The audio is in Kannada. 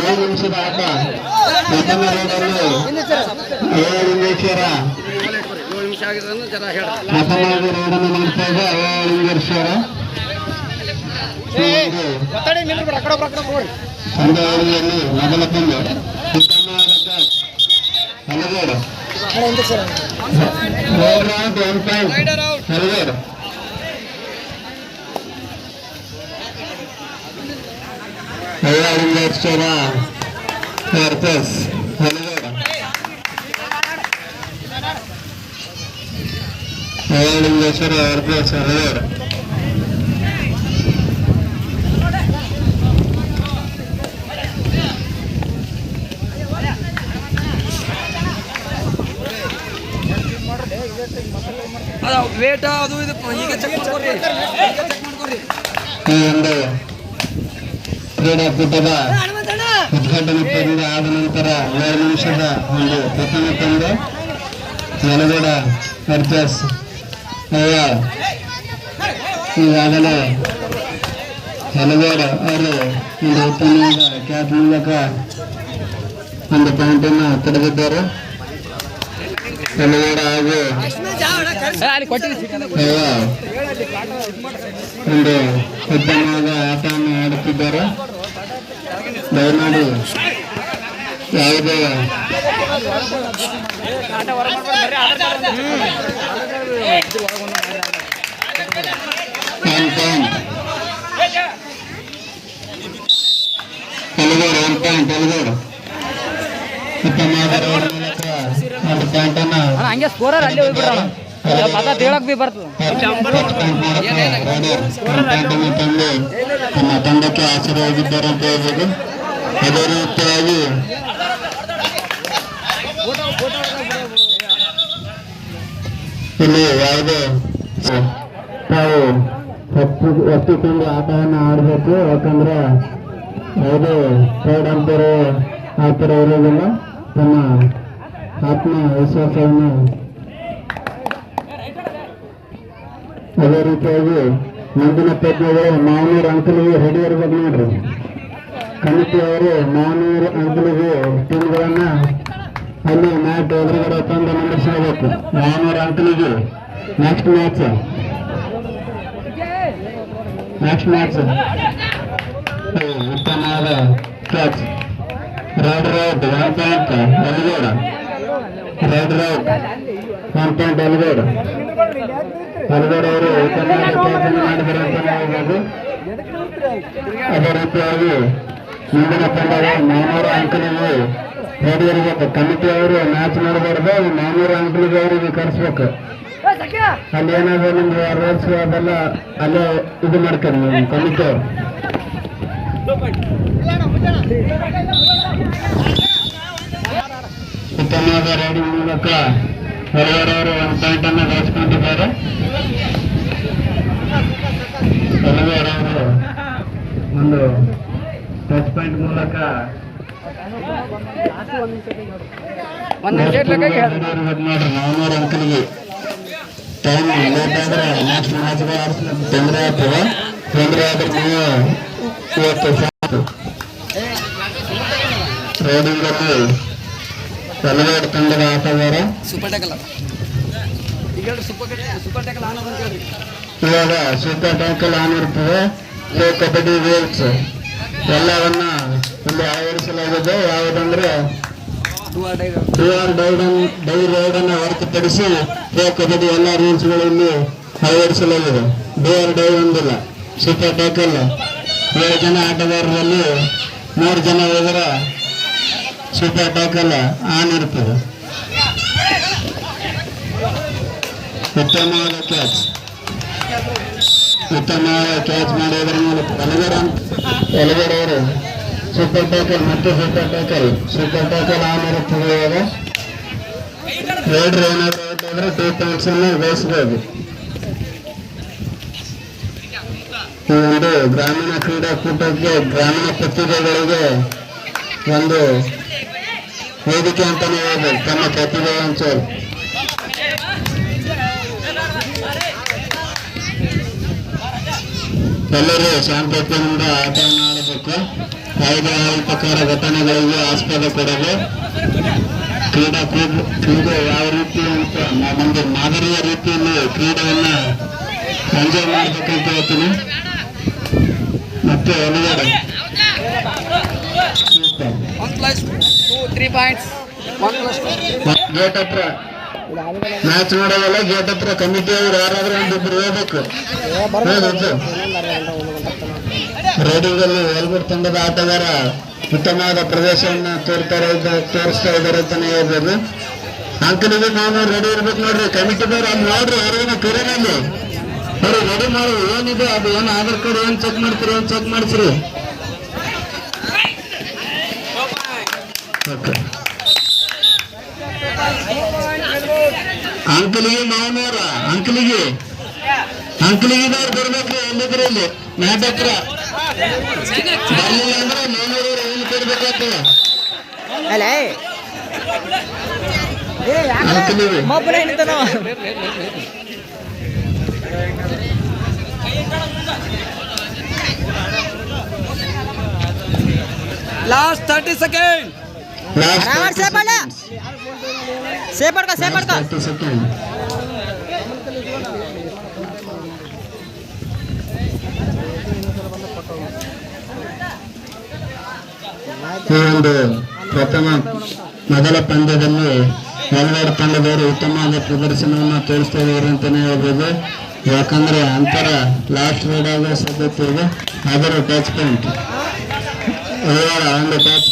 ಏಳು ನಿಮಿಷದ ಪ್ರಥಮ ರೋಡಲ್ಲಿ ಏಳು ಪ್ರಥಮವಾಗಿ ರೋಡನ್ನು ಮಾಡ್ತಾ ಇದೆ ಏಳು ಮೊದಲ point Halagedu Lingeshwara versus Halagedu Lingeshwara hello ಅದ ವೇಟ ಅದು ಇದು ಈಗ ಚೆಕ್ ಮಾಡ್ಕೊಡ್ರಿ. ಚೆಕ್ ಮಾಡ್ಕೊಡ್ರಿ. ಈ ಒಂದು ಕ್ರೀಡಾಕೂಟದ ಉದ್ಘಾಟನಾ ಪಂದ್ಯ ಆದ ನಂತರ ಏಳು ನಿಮಿಷದ ಒಂದು ಪ್ರಥಮ ನೆಲಗೌಡ ವರ್ಚಸ್ ಅಯ್ಯಾಳ್ ಈಗಾಗಲೇ ನೆಲಗೌಡ ಅವರು ಒಂದು ಉತ್ತಮವಾದ ಕ್ಯಾಪ್ ಮೂಲಕ ಒಂದು ಪಾಯಿಂಟ್ ಅನ್ನು ಪಡೆದಿದ್ದಾರೆ ನೆಲಗೌಡ ಹಾಗೂ ಒಂದು ಉತ್ತಮವಾದ ಆಟವನ್ನು ಆಡುತ್ತಿದ್ದಾರೆ. ದಯಮಾಡಿ ಯಾವುದೇ ತೆಲುಗೂರು ಉತ್ತಮವಾದ ರೋಡ್ ಮೂಲಕ ಒಂದು ಪಾಯಿಂಟ್ ಅನ್ನ ಅಣ್ಣ ಹಂಗೆ ಸ್ಕೋರರ್ ಅಲ್ಲಿ ಹೋಗ್ಬಿಡ್ರಣ ಪದ ತೇಳಕ್ ಬಿ ಬರ್ತದೆ. ತಂದು ನಮ್ಮ ತಂಡಕ್ಕೆ ಆಶೀರ್ವಾಗಿದ್ದಾರೆ ಅಂತ ಹೇಳ್ಬೋದು ಅದೇ ರೀತಿಯಾಗಿ ಇಲ್ಲಿ ಯಾವುದೇ ತಾವು ಹತ್ತು ಒಪ್ಪಿಕೊಂಡು ಆಟವನ್ನು ಆಡಬೇಕು, ಯಾಕಂದ್ರೆ ಯಾವುದೇ ಪ್ರೌಢ ಅಂಪರು ಆ ಥರ ಇರೋದಿಲ್ಲ. ತಮ್ಮ ಆತ್ಮವಿಶ್ವಾಸವನ್ನು ಅದೇ ರೀತಿಯಾಗಿ ಮುಂದಿನ ತಜ್ಞರು ಮಾವನೂರು ಅಂಕಲಿಗೆ ರೆಡಿ ಇರ್ಬೇಕು ನೋಡ್ರಿ. ಕಮಿಟಿ ಅವರು ಮಾನೂರು ಅಂಕಲಿಗೆ ಟೀಮ್ಗಳನ್ನ ಅಲ್ಲಿ ಮ್ಯಾಟ್ ಎದುರುಗಡೆ ತಂದು ನಂಬರ್ಸ್ಕೋಬೇಕು ಮಾನೂರು ಅಂಕಲಿಗೆ ನೆಕ್ಸ್ಟ್ ಮ್ಯಾಚ್ ನೆಕ್ಸ್ಟ್ ಮ್ಯಾಚ್ ಉತ್ತಮವಾದ catch raid out one point Elgouda raid out one point Elgouda Elgouda ಅವರು ಉತ್ತಮವಾದ ಕ್ಯಾಚ್ ಮಾಡಿದ್ದಾರೆ ಅಂತ ಹೇಳ್ಬೋದು. ಅದೇ ರೀತಿಯಾಗಿ ಮುಂದಿನ ತಂಡದ ನಾನೂರು ಅಂಕಲಿಗೆ ರೆಡಿ ಇರಬೇಕು ಕಮಿಟಿ ಅವರು ಮ್ಯಾಚ್ ಮಾಡಬಾರ್ದು ನಾನೂರು ಅಂಕಲಿಗೆ ಅವರಿಗೆ ಕರೆಸ್ಬೇಕು. ಅಲ್ಲಿ ಏನಾದ್ರು ನಿಮ್ಗೆ ರೋಡ್ಸ್ ಅದೆಲ್ಲ ಅಲ್ಲೇ ಇದು ಮಾಡ್ತಾರೆ ನೀವು ಕಮಿಟಿ ಅವರು. ಉತ್ತಮವಾದ ರೈಡಿಂಗ್ ಮೂಲಕ ಹೊರವರವರು ಒಂದು ಪಾಯಿಂಟ್ ಅನ್ನು ಗಳಿಸ್ಕೊಂಡಿದ್ದಾರೆ ಹೊರಗಡೆಯವರು ಒಂದು ಟಚ್ ಪಾಯಿಂಟ್ ಮೂಲಕ ಅಂಕಲಿಗೆ ಟೈಮ್ ಆದ್ರೆ ನೆಕ್ಸ್ಟ್ ಮ್ಯಾಚ್ಗೆ ತೊಂದರೆ ಆಗ್ತದೆ. ತೊಂದರೆ ಆದ್ರೆ ನೀವು ಇವತ್ತು ಸಾಕು. ರೋಡಿಂಗಲ್ಲಿ ತಲೆಗಾಡು ತಂಡದ ಆಟಗಾರ. ಇವಾಗ ಸೂಪರ್ ಟ್ಯಾಂಕಲ್ ಆನ್ ಇರ್ತದೆ. ಕಬಡ್ಡಿ ರೂಲ್ಸ್ ಎಲ್ಲವನ್ನ ಇಲ್ಲಿ ಅಳವಡಿಸಲಾಗಿದೆ ಯಾವುದಂದ್ರೆ ಡೈ ರೋಡ್ ಅನ್ನು ಹೊರತುಪಡಿಸಿ ಕಬಡ್ಡಿ ಎಲ್ಲ ರೂಲ್ಸ್ಗಳಲ್ಲಿ ಅಳವಡಿಸಲಾಗಿದೆ ಡಿ ಆರ್ ಡೈ ಒಂದಿಲ್ಲ, ಸೂಪರ್ ಟ್ಯಾಕಲ್ ಏಳು ಜನ ಆಟಗಾರರಲ್ಲಿ ಮೂರು ಜನ ಹೋದರೆ ಸೂಪರ್ ಟ್ಯಾಕಲ್ ಆನ್ ಇರ್ತದೆ. ಉತ್ತಮವಾದ ಕ್ಯಾಚ್. ಉತ್ತಮವಾದ ಕ್ಯಾಚ್ ಮಾಡೋದ್ರ ಮೂಲಕ ಎಲಗಡೆ ಎಲಗಡೆ ಅವರು ಸೂಪರ್ ಟ್ಯಾಕಲ್ ಮತ್ತೆ super tackle super tackle on ಇರುತ್ತದೆ ಇವಾಗ ರೈಡ್ರ್ ಏನಾದ್ರು ಔಟ್ ಆದ್ರೆ ಟೂ ಪಾಯಿಂಟ್ಸ್ ಅನ್ನು ಗಳಿಸಬಹುದು ಈ ಒಂದು ಗ್ರಾಮೀಣ ಕ್ರೀಡಾಕೂಟಕ್ಕೆ ಗ್ರಾಮೀಣ ಪ್ರತಿಭೆಗಳಿಗೆ ಒಂದು ವೇದಿಕೆ ಅಂತಾನೆ ಹೇಳ್ಬೋದು ತಮ್ಮ ಪ್ರತಿಭೆ ಹಂಚೋದು ಎಲ್ಲರೂ ಶಾಂತತೆಯಿಂದ ಆಟವನ್ನು ಆಡಬೇಕು ಕಾಯ್ದೆ ಅಹಿತಕರ ಘಟನೆಗಳಿಗೆ ಆಸ್ಪದ ಕೊಡಲು ಕ್ರೀಡಾ ಕ್ರೀಡೆ ಯಾವ ರೀತಿ ಅಂತ ಒಂದು ಮಾದರಿಯ ರೀತಿಯಲ್ಲಿ ಕ್ರೀಡೆಯನ್ನ ಎಂಜಾಯ್ ಮಾಡಬೇಕಂತ ಹೇಳ್ತೀನಿ. ಮತ್ತೆ ಒಳಗಡೆ ಗೇಟ್ ಹತ್ರ. ಮ್ಯಾಚ್ ನೋಡೋದಲ್ಲ ಗೇಟ್ ಹತ್ರ ಕಮಿಟಿ ಅವ್ರು ಯಾರಾದ್ರೂ ಒಂದಿಬ್ರು ಹೋಗ್ಬೇಕು. ರೇಡಿಯೋದಲ್ಲಿ ಎಲ್ಬರ್ಟ್ ತಂಡದ ಆಟಗಾರ ಉತ್ತಮವಾದ ಪ್ರದೇಶವನ್ನು ತೋರ್ತಾರೆ ತೋರಿಸ್ತಾ ಇದ್ದಾರೆ ಅಂತಾನೆ ಹೇಳ್ಬೋದು. ಅಂಕಲಿಗೆ ನಾನು ರೆಡಿ ಇರ್ಬೇಕು ನೋಡ್ರಿ. ಕಮಿಟಿದವ್ರು ಅಲ್ಲಿ ನೋಡ್ರಿ ಯಾರಿಗಾನ ಕರೆನಲ್ಲಿ ಅವ್ರು ರೆಡಿ ಮಾಡಿ ಏನಿದೆ, ಅದು ಏನು ಆಧಾರ್ ಕಾರ್ಡ್ ಏನು ಚೆಕ್ ಮಾಡ್ತೀರಿ, ಏನು ಚೆಕ್ ಮಾಡ್ತೀರಿ? ಓಕೆ ಅಂಕಲಿಗೆ ಮಾವನವರ ಅಂಕಲಿಗೆ. ಅಂಕಲಿಗೆ ಅಂಕಲಿಗಿದವ್ರು ಬರ್ಬೇಕು ಮ್ಯಾಟ್ ಹತ್ರ ಬರ್ಲಿಲ್ಲ ಅಂದ್ರೆ ಮಾವನವರು ಏನು ಕೊಡ್ಬೇಕಾಗ್ತದೆ ಲಾಸ್ಟ್ ತರ್ಟಿ ಸೆಕೆಂಡ್ ಸೇಫ್ ಮಾಡ್ಕೋ ಸೇಫ್ ಮಾಡ್ಕೋ ಸೆಕೆಂಡ್ ಈ ಒಂದು ಪ್ರಥಮ ಮೊದಲ ಪಂದ್ಯದಲ್ಲಿ ಮಲೆನಾಡು ತಂಡದವರು ಉತ್ತಮವಾದ ಪ್ರದರ್ಶನವನ್ನು ತೋರಿಸ್ತಾ ಇದ್ದಾರೆ ಅಂತಾನೆ ಹೇಳ್ಬೋದು. ಯಾಕಂದ್ರೆ ಅಂತರ ಲಾಸ್ಟ್ ರೇಡ್ ಆಗೋ ಸಾಧ್ಯತೆ ಇದೆ. ಅದರ ಟಚ್ ಪಾಯಿಂಟ್ ಒಂದು ಟಚ್